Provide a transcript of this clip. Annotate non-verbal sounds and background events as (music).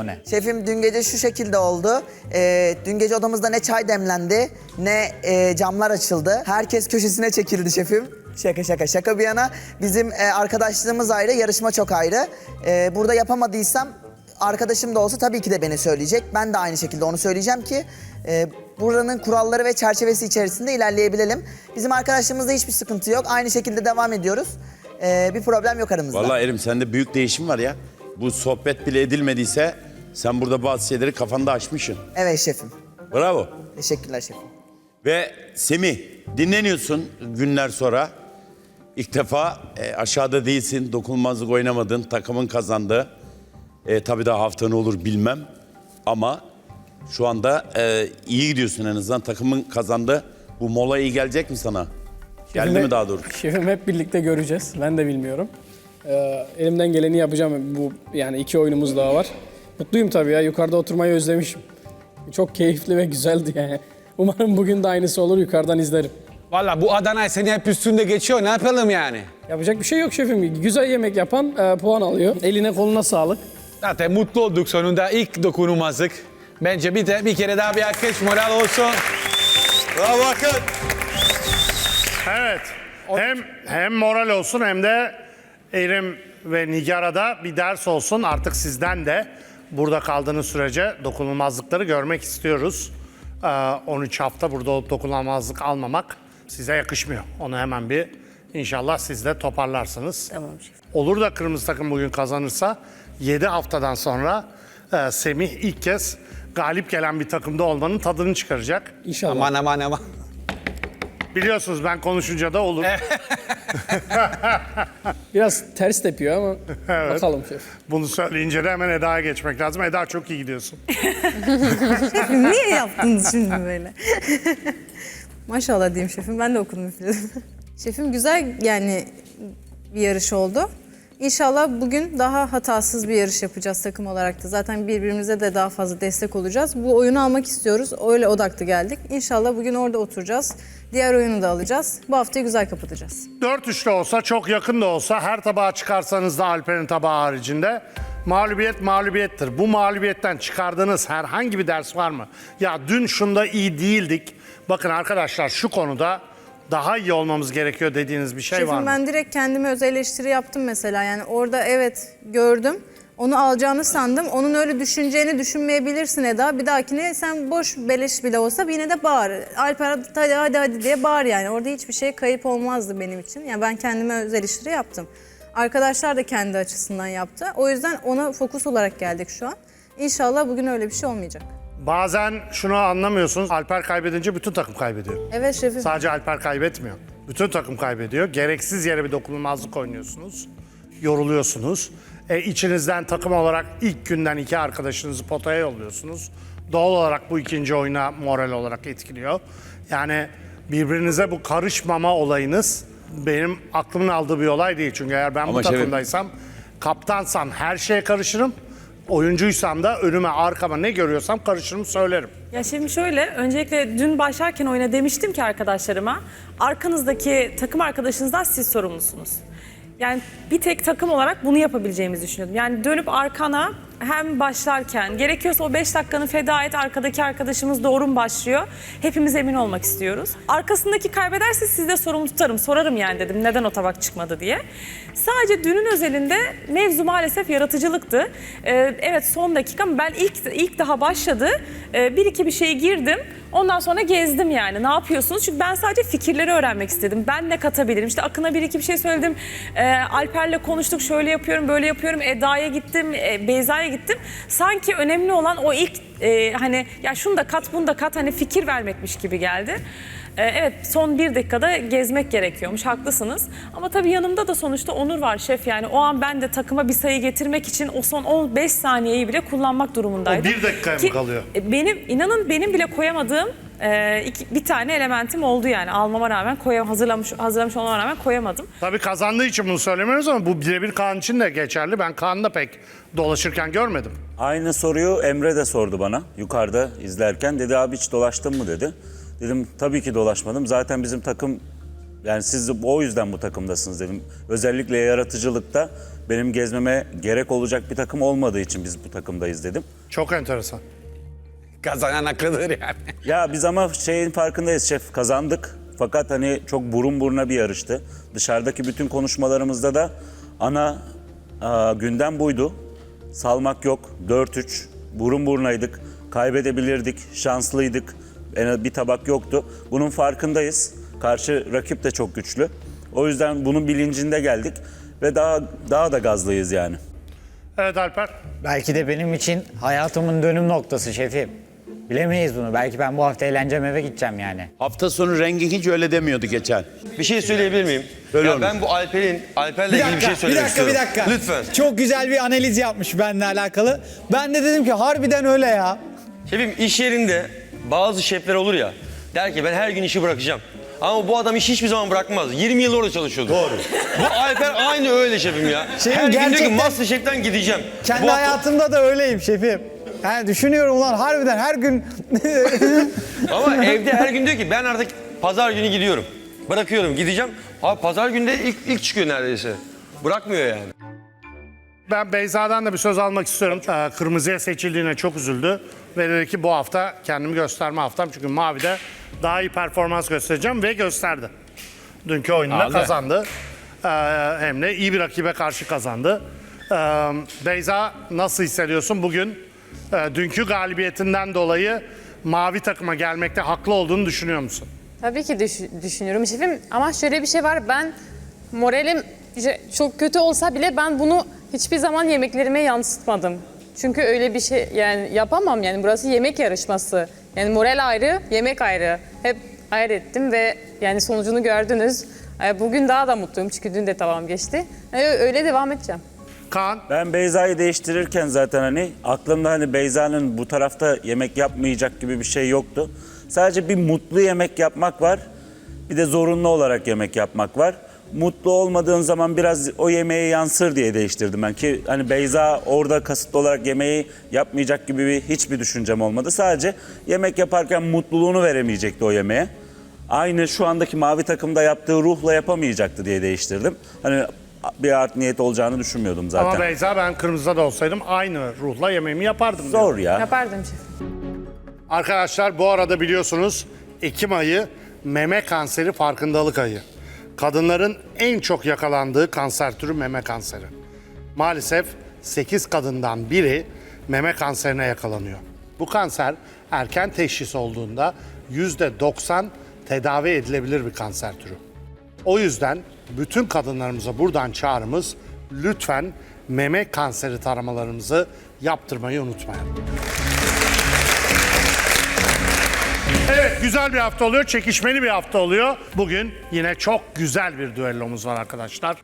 O ne? Şefim dün gece şu şekilde oldu. Ee, dün gece odamızda ne çay demlendi ne e, camlar açıldı. Herkes köşesine çekildi şefim. Şaka şaka şaka bir yana. Bizim e, arkadaşlığımız ayrı, yarışma çok ayrı. E, burada yapamadıysam arkadaşım da olsa tabii ki de beni söyleyecek. Ben de aynı şekilde onu söyleyeceğim ki e, buranın kuralları ve çerçevesi içerisinde ilerleyebilelim. Bizim arkadaşlığımızda hiçbir sıkıntı yok. Aynı şekilde devam ediyoruz. E, bir problem yok aramızda. Vallahi Erim sende büyük değişim var ya. Bu sohbet bile edilmediyse sen burada bazı şeyleri kafanda açmışsın. Evet şefim. Bravo. Teşekkürler şefim. Ve Semih dinleniyorsun günler sonra. İlk defa e, aşağıda değilsin, dokunulmazlık oynamadın, takımın kazandı. E, tabii daha hafta ne olur bilmem. Ama şu anda e, iyi gidiyorsun en azından. Takımın kazandı. Bu mola iyi gelecek mi sana? Geldi Şefim- mi daha doğrusu? Şefim hep birlikte göreceğiz. Ben de bilmiyorum. Ee, elimden geleni yapacağım. Bu yani iki oyunumuz daha var. Mutluyum tabii ya. Yukarıda oturmayı özlemişim. Çok keyifli ve güzeldi yani. Umarım bugün de aynısı olur. Yukarıdan izlerim. Valla bu Adana seni hep üstünde geçiyor. Ne yapalım yani? Yapacak bir şey yok şefim. Güzel yemek yapan e, puan alıyor. Eline koluna sağlık. Zaten mutlu olduk sonunda. ilk dokunulmazlık. Bence bir de bir kere daha bir alkış moral olsun. Bravo Hakan. Evet. Hem hem moral olsun hem de Erim ve Nigara'da bir ders olsun. Artık sizden de burada kaldığınız sürece dokunulmazlıkları görmek istiyoruz. Ee, 13 hafta burada olup dokunulmazlık almamak size yakışmıyor. Onu hemen bir inşallah siz de toparlarsınız. Tamam şef. Olur da kırmızı takım bugün kazanırsa 7 haftadan sonra e, Semih ilk kez galip gelen bir takımda olmanın tadını çıkaracak. İnşallah. Aman aman aman. Biliyorsunuz ben konuşunca da olur. (laughs) (laughs) Biraz ters tepiyor ama bakalım şef. Bunu söyleyince de hemen Eda'ya geçmek lazım. Eda çok iyi gidiyorsun. (laughs) Niye yaptınız şimdi böyle? (laughs) Maşallah diyeyim şefim. Ben de okudum üfledim. şefim güzel yani bir yarış oldu. İnşallah bugün daha hatasız bir yarış yapacağız takım olarak da. Zaten birbirimize de daha fazla destek olacağız. Bu oyunu almak istiyoruz. Öyle odaklı geldik. İnşallah bugün orada oturacağız. Diğer oyunu da alacağız. Bu haftayı güzel kapatacağız. 4-3 de olsa, çok yakın da olsa her tabağa çıkarsanız da Alper'in tabağı haricinde mağlubiyet mağlubiyettir. Bu mağlubiyetten çıkardığınız herhangi bir ders var mı? Ya dün şunda iyi değildik. Bakın arkadaşlar şu konuda daha iyi olmamız gerekiyor dediğiniz bir şey var Şefim mı? ben direkt kendime öz eleştiri yaptım mesela. Yani orada evet gördüm. Onu alacağını sandım. Onun öyle düşüneceğini düşünmeyebilirsin Eda. Bir dahakine sen boş beleş bile olsa yine de bağır. Alper hadi hadi hadi diye bağır yani. Orada hiçbir şey kayıp olmazdı benim için. Yani ben kendime öz eleştiri yaptım. Arkadaşlar da kendi açısından yaptı. O yüzden ona fokus olarak geldik şu an. İnşallah bugün öyle bir şey olmayacak. Bazen şunu anlamıyorsunuz. Alper kaybedince bütün takım kaybediyor. Evet şefim. Sadece Alper kaybetmiyor. Bütün takım kaybediyor. Gereksiz yere bir dokunulmazlık oynuyorsunuz. Yoruluyorsunuz. E, içinizden takım olarak ilk günden iki arkadaşınızı potaya yolluyorsunuz. Doğal olarak bu ikinci oyuna moral olarak etkiliyor. Yani birbirinize bu karışmama olayınız benim aklımın aldığı bir olay değil. Çünkü eğer ben bu Ama şefim- takımdaysam, kaptansam her şeye karışırım. Oyuncuysam da önüme arkama ne görüyorsam karışırım söylerim. Ya şimdi şöyle, öncelikle dün başlarken oyuna demiştim ki arkadaşlarıma, arkanızdaki takım arkadaşınızdan siz sorumlusunuz. Yani bir tek takım olarak bunu yapabileceğimizi düşünüyordum. Yani dönüp arkana hem başlarken, gerekiyorsa o 5 dakikanı feda et, arkadaki arkadaşımız doğru mu başlıyor? Hepimiz emin olmak istiyoruz. Arkasındaki kaybederse siz de sorumlu tutarım, sorarım yani dedim neden o tabak çıkmadı diye. Sadece dünün özelinde mevzu maalesef yaratıcılıktı. Ee, evet son dakika ama ben ilk ilk daha başladı. Ee, bir iki bir şey girdim. Ondan sonra gezdim yani. Ne yapıyorsunuz? Çünkü ben sadece fikirleri öğrenmek istedim. Ben ne katabilirim? İşte Akın'a bir iki bir şey söyledim. Ee, Alper'le konuştuk. Şöyle yapıyorum, böyle yapıyorum. Eda'ya gittim, e, Beyza'ya gittim. Sanki önemli olan o ilk e, hani ya şunu da kat, bunu da kat hani fikir vermekmiş gibi geldi. Ee, Evet son bir dakikada gezmek gerekiyormuş haklısınız. Ama tabii yanımda da sonuçta Onur var şef yani o an ben de takıma bir sayı getirmek için o son 15 saniyeyi bile kullanmak durumundaydım. O bir dakikaya mı Ki, kalıyor? e, Benim inanın benim bile koyamadığım e, iki- bir tane elementim oldu yani almama rağmen koyam hazırlamış hazırlamış olmama rağmen koyamadım. Tabii kazandığı için bunu söylemiyoruz ama bu birebir Kaan için de geçerli. Ben Kaan'ı da pek dolaşırken görmedim. Aynı soruyu Emre de sordu bana yukarıda izlerken. Dedi abi hiç dolaştın mı dedi. Dedim tabii ki dolaşmadım. Zaten bizim takım Yani siz o yüzden bu takımdasınız dedim. Özellikle yaratıcılıkta benim gezmeme gerek olacak bir takım olmadığı için biz bu takımdayız dedim. Çok enteresan. Kazanan aklıdır yani. (laughs) Ya biz ama şeyin farkındayız şef kazandık. Fakat hani çok burun buruna bir yarıştı. Dışarıdaki bütün konuşmalarımızda da ana aa, gündem buydu. Salmak yok. 4-3. Burun burnaydık. Kaybedebilirdik. Şanslıydık. En bir tabak yoktu. Bunun farkındayız. Karşı rakip de çok güçlü. O yüzden bunun bilincinde geldik ve daha daha da gazlıyız yani. Evet Alper. Belki de benim için hayatımın dönüm noktası şefim. Bilemeyiz bunu. Belki ben bu hafta eğleneceğim eve gideceğim yani. Hafta sonu rengi hiç öyle demiyordu geçen. Bir şey söyleyebilir miyim? Söyle ya oğlum. ben bu Alper'in Alper'le Bir ilgili dakika, bir şey bir söylemek dakika, bir istiyorum. dakika. Lütfen. Çok güzel bir analiz yapmış benimle alakalı. Ben de dedim ki harbiden öyle ya. Şefim iş yerinde bazı şefler olur ya. Der ki ben her gün işi bırakacağım. Ama bu adam işi hiçbir zaman bırakmaz. 20 yıl orada çalışıyordu. Doğru. Bu Alper aynı öyle şefim ya. Şefim, her gün diyor ki gerçekten- Masterchef'ten gideceğim. Kendi Bu- hayatımda da öyleyim şefim. Yani düşünüyorum ulan harbiden her gün (laughs) Ama evde her gün diyor ki ben artık pazar günü gidiyorum. Bırakıyorum gideceğim. Abi pazar günü de ilk, ilk çıkıyor neredeyse. Bırakmıyor yani. Ben Beyza'dan da bir söz almak istiyorum. Ee, Kırmızıya seçildiğine çok üzüldü. Ve dedi ki bu hafta kendimi gösterme haftam. Çünkü Mavi'de daha iyi performans göstereceğim ve gösterdi. Dünkü oyununda Aldı. kazandı. Ee, hem de iyi bir rakibe karşı kazandı. Ee, Beyza nasıl hissediyorsun? Bugün e, dünkü galibiyetinden dolayı Mavi takıma gelmekte haklı olduğunu düşünüyor musun? Tabii ki düş- düşünüyorum şefim ama şöyle bir şey var ben moralim çok kötü olsa bile ben bunu hiçbir zaman yemeklerime yansıtmadım. Çünkü öyle bir şey yani yapamam yani burası yemek yarışması. Yani moral ayrı, yemek ayrı. Hep ayrı ettim ve yani sonucunu gördünüz. Bugün daha da mutluyum çünkü dün de tamam geçti. Öyle devam edeceğim. Kaan, Ben Beyza'yı değiştirirken zaten hani aklımda hani Beyza'nın bu tarafta yemek yapmayacak gibi bir şey yoktu. Sadece bir mutlu yemek yapmak var. Bir de zorunlu olarak yemek yapmak var. Mutlu olmadığın zaman biraz o yemeğe yansır diye değiştirdim ben ki hani Beyza orada kasıtlı olarak yemeği yapmayacak gibi bir hiçbir düşüncem olmadı. Sadece yemek yaparken mutluluğunu veremeyecekti o yemeğe. Aynı şu andaki mavi takımda yaptığı ruhla yapamayacaktı diye değiştirdim. Hani bir art niyet olacağını düşünmüyordum zaten. ama Beyza ben kırmızıda da olsaydım aynı ruhla yemeğimi yapardım. Zor ya. Yapardım şefim. Arkadaşlar bu arada biliyorsunuz Ekim ayı meme kanseri farkındalık ayı. Kadınların en çok yakalandığı kanser türü meme kanseri. Maalesef 8 kadından biri meme kanserine yakalanıyor. Bu kanser erken teşhis olduğunda %90 tedavi edilebilir bir kanser türü. O yüzden bütün kadınlarımıza buradan çağrımız lütfen meme kanseri taramalarımızı yaptırmayı unutmayın. Güzel bir hafta oluyor, çekişmeli bir hafta oluyor. Bugün yine çok güzel bir düellomuz var arkadaşlar.